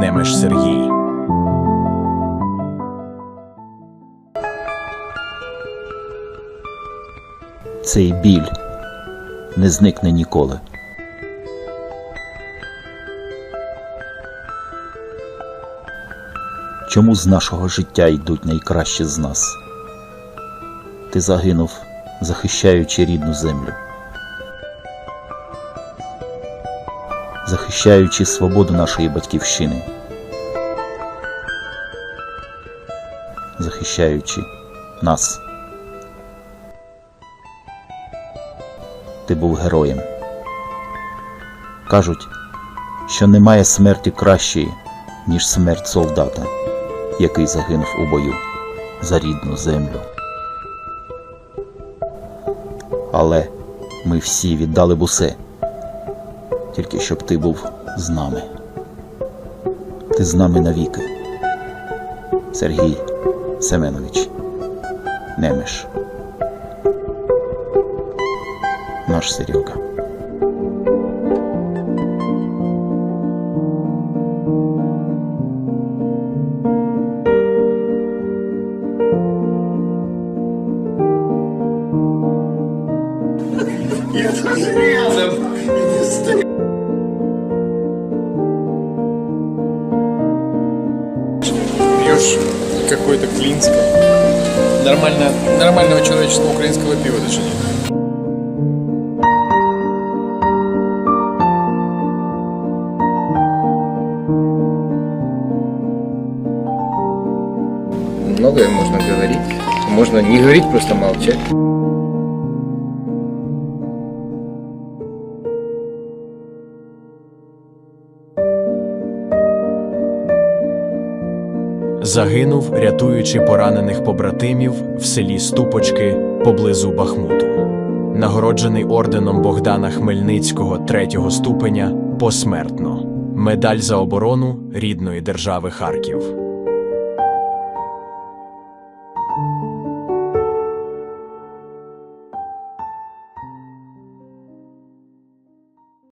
Немеш Сергій. Цей біль не зникне ніколи. Чому з нашого життя йдуть найкращі з нас? Ти загинув, захищаючи рідну землю, захищаючи свободу нашої батьківщини, захищаючи нас. ти був героєм. Кажуть, що немає смерті кращої, ніж смерть солдата, який загинув у бою за рідну землю. Але ми всі віддали б усе, тільки щоб ти був з нами. Ти з нами навіки. Сергій Семенович Немеш. наш Серега. Пьешь какое-то клинское. Нормально, нормального человеческого украинского пива даже нет. Многое можно говорить. Можно не говорить, просто молчать. Загинув, рятуючи поранених побратимів в селі Ступочки поблизу Бахмуту. Нагороджений орденом Богдана Хмельницького третього ступеня посмертно. Медаль за оборону рідної держави Харків.